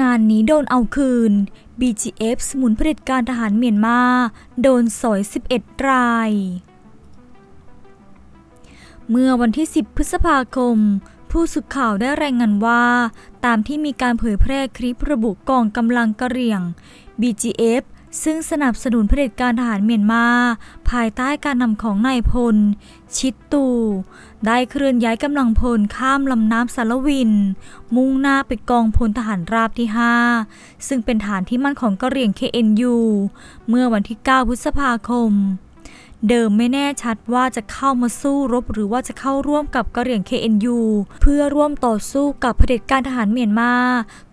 งานนี้โดนเอาคืน BGF สมุนเผด็จการทหารเมียนมา โดนสอย 11 ราย เมื่อวันที่ 10 พฤษภาคม ผู้สื่อข่าวได้รายงานว่า ตามที่มีการเผยแพร่คลิประบุกองกำลังกะเรี่ยง BGF ซึ่งสนับสนุนเผด็จการทหารเมียนมา ภายใต้การนำของนายพล ชิดตู ได้เคลื่อนย้ายกำลังพลข้ามลำน้ำสารวิน มุ่งหน้าไปกองพลทหารราบที่ 5 ซึ่งเป็นฐานที่มั่นของกะเหรี่ยง KNU เมื่อวันที่ 9 พฤษภาคม เดิมไม่แน่ชัดว่าจะเข้ามาสู้รบหรือว่าจะเข้าร่วมกับกะเหรี่ยง KNU เพื่อร่วมต่อสู้กับเผด็จการทหารเมียนมา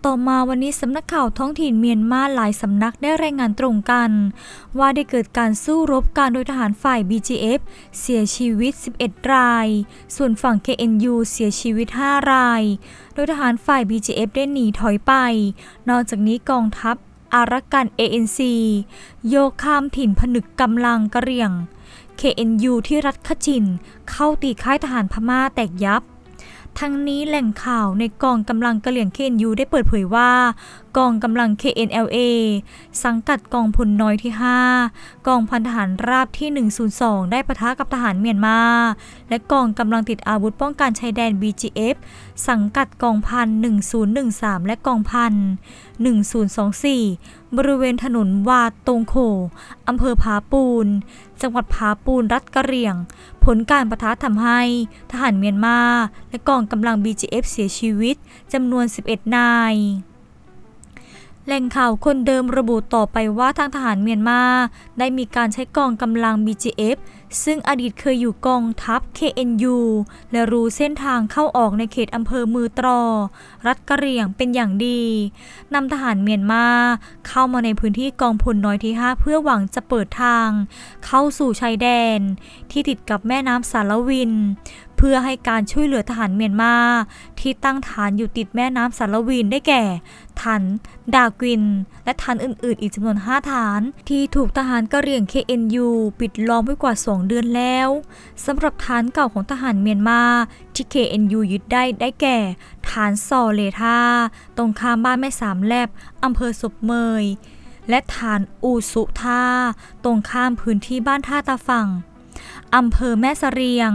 ต่อมาวันนี้สำนักข่าวท้องถิ่นเมียนมาหลายสำนักได้รายงานตรงกัน ว่าได้เกิดการสู้รบกันโดยทหารฝ่าย BGF เสียชีวิต 11 ราย ส่วนฝั่ง KNU เสียชีวิต 5 ราย โดยทหารฝ่าย BGF ได้หนีถอยไป นอกจากนี้กองทัพอารักกัน ANC โยกข้ามถิ่นผนึกกำลังกระเรี่ยง KNU ที่รัฐขจิน เข้าตีค่ายทหารพม่าแตกยับ ทั้งนี้แหล่งข่าวในกองกำลังกะเหลี่ยง KNU ได้เปิดเผยว่า กองกำลัง KNLA สังกัดกองพลน้อยที่ 5 กองพันทหารราบที่ 102 ได้ปะทะกับทหารเมียนมา และกองกำลังติดอาวุธป้องกันชายแดน BGF สังกัดกองพัน 1013 และกองพัน 1024 บริเวณถนนวาตงโขอำเภอผาปูน จังหวัดผาปูนรัฐกะเหรี่ยง ผลการประทะทำให้ทหารเมียนมา และกองกำลัง BGF เสียชีวิตจำนวน 11 นาย แหล่งข่าวคนเดิมระบุต่อไปว่าทางทหารเมียนมา ได้มีการใช้กองกำลัง BGF ซึ่งอดีตเคยอยู่กองทัพ KNU และรู้เส้นทางเข้าออกในเขตอำเภอมือตรอ รัฐกะเหรี่ยงเป็นอย่างดีนำทหารเมียนมาเข้ามาในพื้นที่กองพลน้อยที่ 5 เพื่อหวังจะเปิดทาง เข้าสู่ชายแดน ที่ติดกับแม่น้ำสารวิน เพื่อให้การช่วยเหลือทหารเมียนมาที่ตั้งฐานอยู่ติดแม่น้ำสารวินได้แก่ทันดากิน และฐานอื่น ๆ อีกจำนวน 5 ฐาน ที่ถูกทหารกะเหรี่ยง KNU ปิดล้อมไว้กว่า 2เดือนแล้วสำหรับฐานเก่าของทหารเมียนมาที่ KNU ยึดได้ได้แก่ ฐานซอเลทาตรงข้ามบ้านแม่สามแลบอำเภอศพเมย และฐานอูสุทาตรงข้ามพื้นที่บ้านท่าตาฝั่งอำเภอแม่เสรียง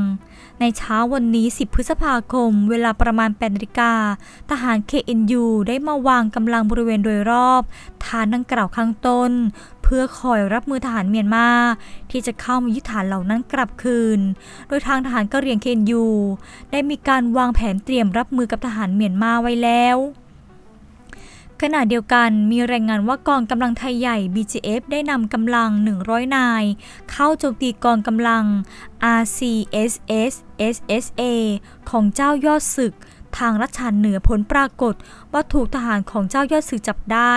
ในเช้าวันนี้ 10 พฤษภาคม เวลาประมาณ8นาฬิกา ทหาร KNU ได้มาวางกำลังบริเวณโดยรอบ ฐานดังกล่าวข้างต้น เพื่อคอยรับมือทหารเมียนมาที่จะเข้ามายึดฐานเหล่านั้นกลับคืน โดยทางทหารกะเหรี่ยง KNU ได้มีการวางแผนเตรียมรับมือกับทหารเมียนมาไว้แล้วขณะเดียวกันมีรายงานว่ากองกำลังไทยใหญ่ BGF ได้นำกำลัง 100 นาย เข้าโจมตีกองกำลัง RCSS SSA ของเจ้ายอดศึก ทางรัชานเหนือผลปรากฏว่าถูกทหารของเจ้ายอดศึกจับได้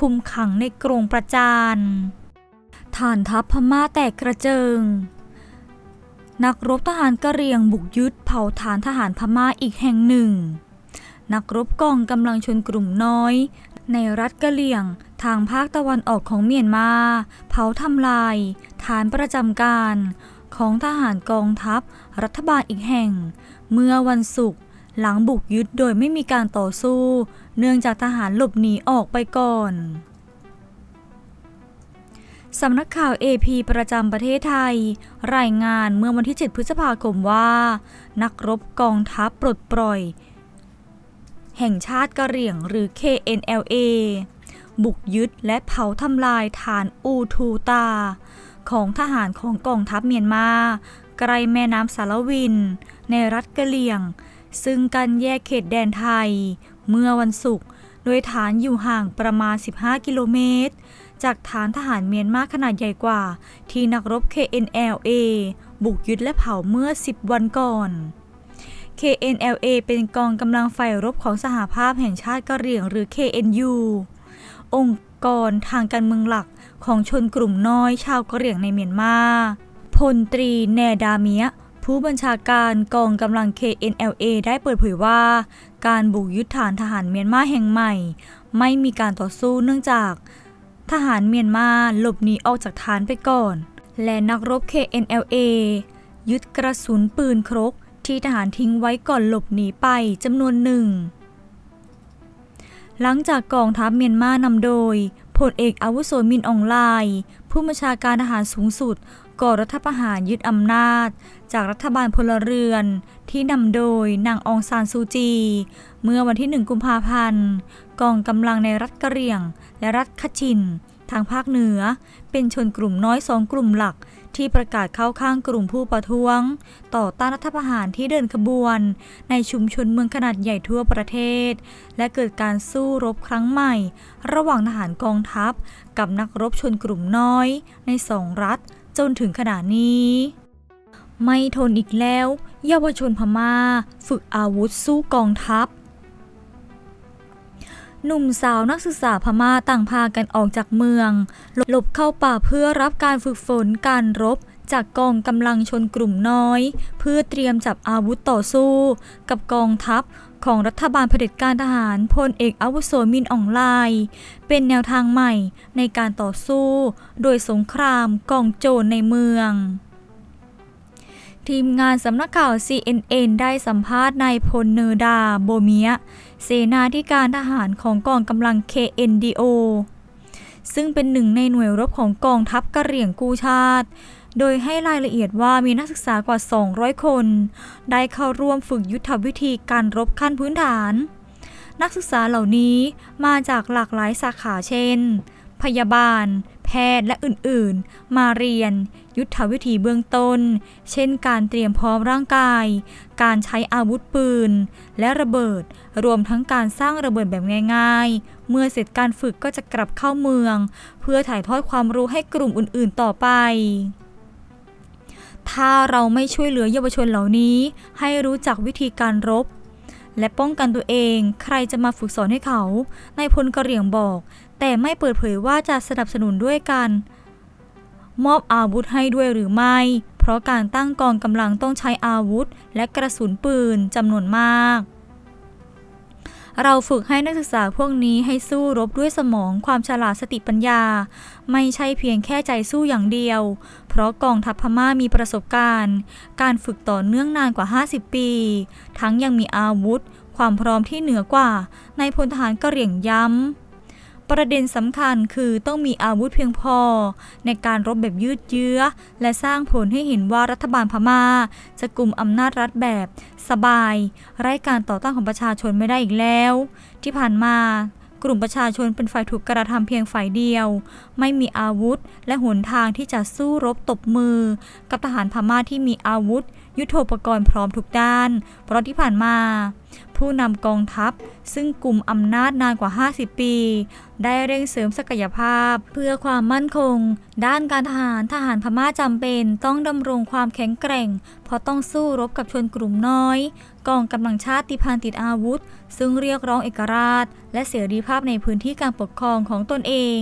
คุมขังในกรงประจานฐานทัพพม่าแตกกระเจิง นักรบทหารกะเรียงบุกยึดเผาฐานทหารพม่าอีกแห่งหนึ่ง นักรบกองกำลังชนกลุ่มน้อย ในรัฐกะเหรี่ยงทางภาคตะวันออกของเมียนมา เผาทำลาย ฐานประจำการของทหารกองทัพ รัฐบาลอีกแห่ง เมื่อวันศุกร์ หลังบุกยึดโดยไม่มีการต่อสู้ เนื่องจากทหารหลบหนีออกไปก่อนสำนักข่าว AP ประจำประเทศไทย รายงานเมื่อวันที่ 7 พฤษภาคมว่า นักรบกองทัพปลดปล่อย แห่งชาติกะเหรี่ยงหรือ KNLA บุกยึดและเผาทำลายฐานอูทูตา ของทหารของกองทัพเมียนมาไกล้แม่น้ำสารวิน ในรัฐกะเหรี่ยง ซึ่งกันแยกเขตแดนไทย เมื่อวันศุกร์โดยฐานอยู่ห่างประมาณ 15 กิโลเมตร จากฐานทหารเมียนมาขนาดใหญ่กว่า ที่นักรบ KNLA บุกยึดและเผาเมื่อ 10 วันก่อน KNLA เป็นกองกำลังฝ่ายรบของสหภาพแห่งชาติกะเหรี่ยงหรือ KNU องค์กรทางการเมืองหลักของชนกลุ่มน้อยชาวกะเหรี่ยงในเมียนมา พลตรีแนดาเมีย ผู้บัญชาการกองกำลัง KNLA ได้เปิดเผยว่า การบุกยึดฐานทหารเมียนมาแห่งใหม่ ไม่มีการต่อสู้เนื่องจาก ทหารเมียนมาหลบหนีออกจากฐานไปก่อน และนักรบ KNLA ยึดกระสุนปืนครกที่ทหารทิ้งไว้ก่อนหลบหนีไปจำนวนหนึ่ง หลังจากกองทัพเมียนมานำโดยพลเอกอาวุโสมินอองไลน์ผู้บัญชาการทหารสูงสุด ก่อรัฐประหารยึดอำนาจ จากรัฐบาลพลเรือนที่นำโดยนางองซานซูจี เมื่อวันที่ 1 กุมภาพันธ์ กองกำลังในรัฐกะเหรี่ยง และรัฐคชิน ทางภาคเหนือ เป็นชนกลุ่มน้อยสองกลุ่มหลักที่ประกาศเข้าข้างกลุ่มผู้ประท้วง ต่อต้านรัฐประหารที่เดินขบวน ในชุมชนเมืองขนาดใหญ่ทั่วประเทศ และเกิดการสู้รบครั้งใหม่ ระหว่างทหารกองทัพ กับนักรบชนกลุ่มน้อย ในสองรัฐ จนถึงขณะนี้ ไม่ทนอีกแล้ว เยาวชนพม่า ฝึกอาวุธสู้กองทัพ หนุ่มสาวนักศึกษาพม่าต่างพากันออกจากเมือง หลบเข้าป่าเพื่อรับการฝึกฝนการรบ จากกองกำลังชนกลุ่มน้อย เพื่อเตรียมจับอาวุธต่อสู้ กับกองทัพของรัฐบาลเผด็จการทหารพลเอกอาวุโสมินอองไลเป็นแนวทางใหม่ในการต่อสู้ โดยสงครามกองโจรในเมืองทีมงานสำนักข่าว CNN ได้สัมภาษณ์นายพลเนอร์ดา โบเมีย เสนาธิการทหารของกองกำลัง KNDO ซึ่งเป็นหนึ่งในหน่วยรบของกองทัพกะเหรี่ยงกู้ชาติ โดยให้รายละเอียดว่ามีนักศึกษากว่า 200 คน ได้เข้าร่วมฝึกยุทธวิธีการรบขั้นพื้นฐาน นักศึกษาเหล่านี้มาจากหลากหลายสาขาเช่น พยาบาล แพทย์และอื่นๆ มาเรียน ยุทธวิธีเบื้องต้น เช่น การเตรียมพร้อมร่างกาย การใช้อาวุธปืน และระเบิด รวมทั้งการสร้างระเบิดแบบง่าย ๆ เมื่อเสร็จการฝึกก็จะกลับเข้าเมือง เพื่อถ่ายทอดความรู้ให้กลุ่มอื่นๆ ต่อไป ถ้าเราไม่ช่วยเหลือเยาวชนเหล่านี้ ให้รู้จักวิธีการรบ และป้องกันตัวเองใครจะมาฝึกสอนให้เขานายพลกระเหรี่ยงบอก แต่ไม่เปิดเผยว่าจะสนับสนุนด้วยกัน มอบอาวุธให้ด้วยหรือไม่ เพราะการตั้งกองกำลังต้องใช้อาวุธ และกระสุนปืนจำนวนมาก เราฝึกให้นักศึกษาพวกนี้ให้สู้รบด้วยสมองความฉลาดสติปัญญา ไม่ใช่เพียงแค่ใจสู้อย่างเดียว เพราะกองทัพพม่ามีประสบการณ์ การฝึกต่อเนื่องนานกว่า 50 ปี ทั้งยังมีอาวุธ ความพร้อมที่เหนือกว่า ในพลทหารกะเหรี่ยงย้ำ ประเด็นสำคัญคือต้องมีอาวุธเพียงพอ ในการรบแบบยืดเยื้อ และสร้างผลให้เห็นว่ารัฐบาลพม่า จะกลุ่มอำนาจรัฐแบบสบาย ไร้การต่อต้านของประชาชนไม่ได้อีกแล้ว ที่ผ่านมากลุ่มประชาชนเป็นฝ่ายถูกกระทำเพียงฝ่ายเดียว ไม่มีอาวุธและหนทางที่จะสู้รบตบมือ กับทหารพม่าที่มีอาวุธ ยุทโธปกรณ์พร้อมทุกด้าน เพราะที่ผ่านมา ผู้นำกองทัพ ซึ่งกลุ่มอำนาจนานกว่า 50 ปี ได้เร่งเสริมศักยภาพ เพื่อความมั่นคง ด้านการทหารทหารพม่าจำเป็นต้องดำรงความแข็งแกร่ง เพราะต้องสู้รบกับชนกลุ่มน้อย กองกำลังชาติพันธุ์ติดอาวุธ ซึ่งเรียกร้องเอกราช และเสรีภาพในพื้นที่การปกครองของตนเอง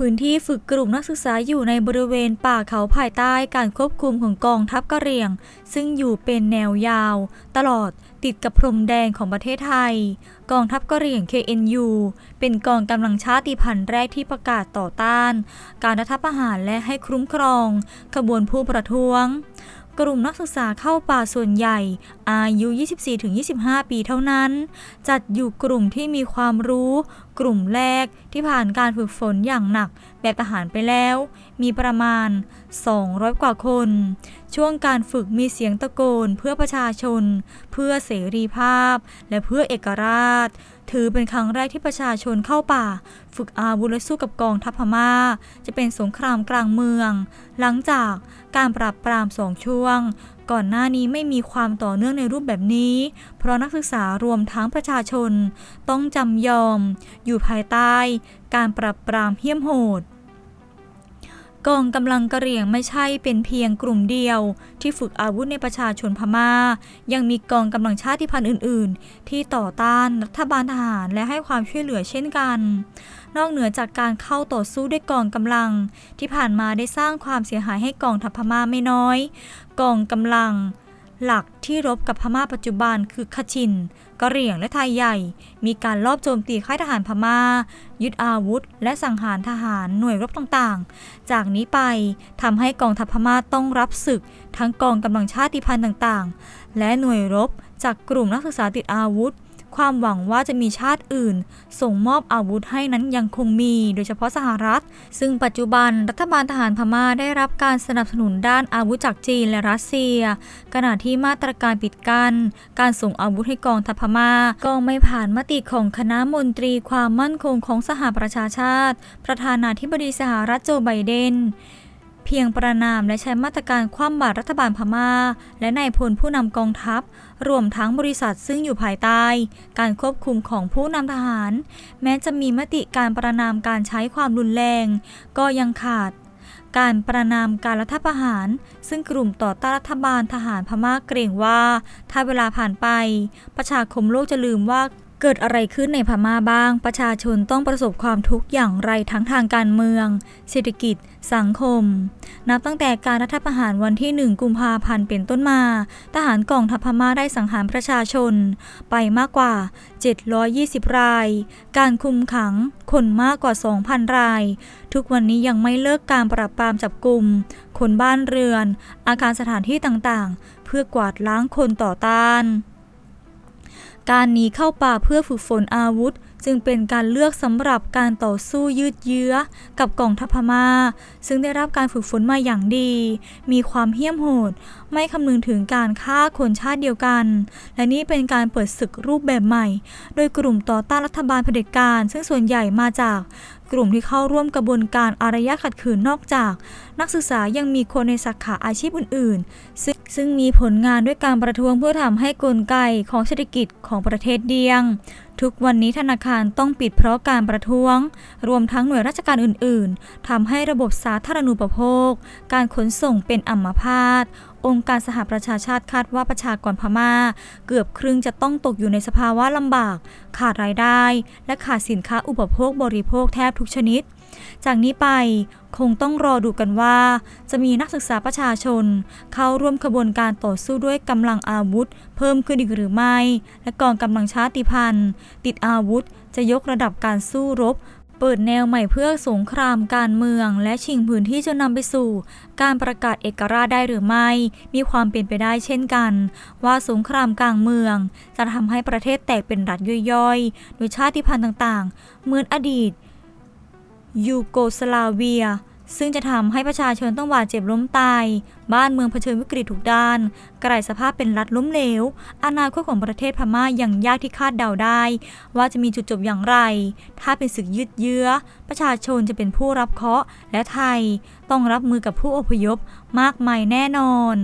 พื้นที่ฝึกกลุ่มนักศึกษาอยู่ในบริเวณป่าเขาภายใต้การควบคุมของกองทัพกะเหรี่ยง ซึ่งอยู่เป็นแนวยาว ตลอดติดกับพรมแดงของประเทศไทย กองทัพกะเหรี่ยง KNU เป็นกองกำลังชาติพันธุ์แรกที่ประกาศต่อต้าน การรัฐประหารและให้คุ้มครอง ขบวนผู้ประท้วง กลุ่มนักศึกษาเข้าป่าส่วนใหญ่ อายุ 24-25 ปีเท่านั้น จัดอยู่กลุ่มที่มีความรู้ กลุ่มแรกที่ผ่านการฝึกฝนอย่างหนักแบบทหารไปแล้ว มีประมาณ 200 กว่าคน ช่วงการฝึกมีเสียงตะโกนเพื่อประชาชน เพื่อเสรีภาพ และเพื่อเอกราช ถือเป็นครั้งแรกที่ประชาชนเข้าป่า ฝึกอาวุธและสู้กับกองทัพพม่า จะเป็นสงครามกลางเมือง หลังจากการปราบปรามสองช่วง ก่อนหน้านี้ไม่มีความต่อเนื่องในรูปแบบนี้ เพราะนักศึกษารวมทั้งประชาชน ต้องจำยอม อยู่ภายใต้ การปราบปรามเหี้ยมโหด กองกำลังกะเหรี่ยงไม่ใช่เป็นเพียงกลุ่มเดียว ที่ฝึกอาวุธในประชาชนพม่า ยังมีกองกำลังชาติพันธุ์อื่น ๆ ที่ต่อต้านรัฐบาลทหารและให้ความช่วยเหลือเช่นกัน นอกเหนือจากการเข้าต่อสู้ด้วยกองกำลัง ที่ผ่านมาได้สร้างความเสียหายให้กองทัพพม่าไม่น้อย กองกำลัง หลักที่รบกับพม่าปัจจุบันคือคชินกะเหรี่ยงและไทยใหญ่ มีการลอบโจมตีค่ายทหารพม่า ยึดอาวุธ และสังหารทหารหน่วยรบต่างๆ จากนี้ไปทำให้กองทัพพม่าต้องรับศึก ทั้งกองกำลังชาติพันธุ์ต่างๆ และหน่วยรบจากกลุ่มนักศึกษาติดอาวุธ ความหวังว่าจะมีชาติอื่น ส่งมอบอาวุธให้นั้นยังคงมี โดยเฉพาะสหรัฐ ซึ่งปัจจุบันรัฐบาลทหารพม่าได้รับการสนับสนุนด้านอาวุธจากจีนและรัสเซีย ขณะที่มาตรการปิดกั้นการส่งอาวุธให้กองทัพพม่า ก็ไม่ผ่านมติของคณะมนตรีความมั่นคงของสหประชาชาติ ประธานาธิบดีสหรัฐโจไบเดน เพียงประนามและใช้มาตรการคว่ำบาตรรัฐบาลพม่า และนายพลผู้นำกองทัพ รวมทั้งบริษัทซึ่งอยู่ภายใต้ การควบคุมของผู้นำทหาร แม้จะมีมติการประนามการใช้ความรุนแรง ก็ยังขาด การประนามการรัฐประหาร ซึ่งกลุ่มต่อต้านรัฐบาลทหารพม่าเกรงว่า ถ้าเวลาผ่านไป ประชาคมโลกจะลืมว่า เกิดอะไรขึ้นในพม่าบ้าง ประชาชนต้องประสบความทุกข์อย่างไรทั้งทางการเมือง เศรษฐกิจ สังคม นับตั้งแต่การรัฐประหารวันที่ 1 กุมภาพันธ์เป็นต้นมา ทหารกองทัพพม่าได้สังหารประชาชน ไปมากกว่า 720 ราย การคุมขังคนมากกว่า 2,000 ราย ทุกวันนี้ยังไม่เลิกการปราบปรามจับกลุ่ม คนบ้านเรือน อาคารสถานที่ต่างๆ เพื่อกวาดล้างคนต่อต้าน การหนีเข้าป่าเพื่อฝึกฝนอาวุธ จึงเป็นการเลือกสำหรับการต่อสู้ยืดเยื้อ กับกองทัพพม่า ซึ่งได้รับการฝึกฝนมาอย่างดี มีความเหี้ยมโหด ไม่คำนึงถึงการฆ่าคนชาติเดียวกัน และนี่เป็นการเปิดศึกรูปแบบใหม่ โดยกลุ่มต่อต้านรัฐบาลเผด็จการ ซึ่งส่วนใหญ่มาจาก กลุ่มที่เข้าร่วมกระบวนการอารยะขัดขืนนอกจาก นักศึกษายังมีคนในสาขาอาชีพอื่น ๆ ซึ่งซึ่งมีผลงานด้วยการประท้วงเพื่อทำให้กลไกของเศรษฐกิจของประเทศเดียง ทุกวันนี้ธนาคารต้องปิดเพราะการประท้วง รวมทั้งหน่วยราชการอื่น ๆทำให้ระบบสาธารณูปโภค การขนส่งเป็นอัมพาต องค์การสหประชาชาติคาดว่าประชากรพม่า เกือบครึ่งจะต้องตกอยู่ในสภาวะลำบาก ขาดรายได้ และขาดสินค้าอุปโภคบริโภคแทบทุกชนิด จากนี้ไปคงต้องรอดูกันว่า จะมีนักศึกษาประชาชน เข้าร่วมขบวนการต่อสู้ด้วยกำลังอาวุธ เพิ่มขึ้นอีกหรือไม่ และกองกำลังชาติพันธุ์ ติดอาวุธ จะยกระดับการสู้รบ เปิดแนวใหม่เพื่อสงครามการเมือง และชิงพื้นที่จนนำไปสู่ การประกาศเอกราชได้หรือไม่ มีความเป็นไปได้เช่นกัน ว่าสงครามกลางเมือง จะทำให้ประเทศแตกเป็นรัฐย่อยๆ โดยชาติพันธุ์ต่างๆ เหมือนอดีต ยูโกสลาเวีย ซึ่งจะทำให้ประชาชนต้องบาดเจ็บล้มตาย บ้านเมืองเผชิญวิกฤตทุกด้าน กลายสภาพเป็นรัฐล้มเหลว อนาคตของประเทศพม่ายังยากที่คาดเดาได้ ว่าจะมีจุดจบอย่างไร ถ้าเป็นศึกยืดเยื้อ ประชาชนจะเป็นผู้รับเคราะห์และไทย ต้องรับมือกับผู้อพยพมากมายแน่นอน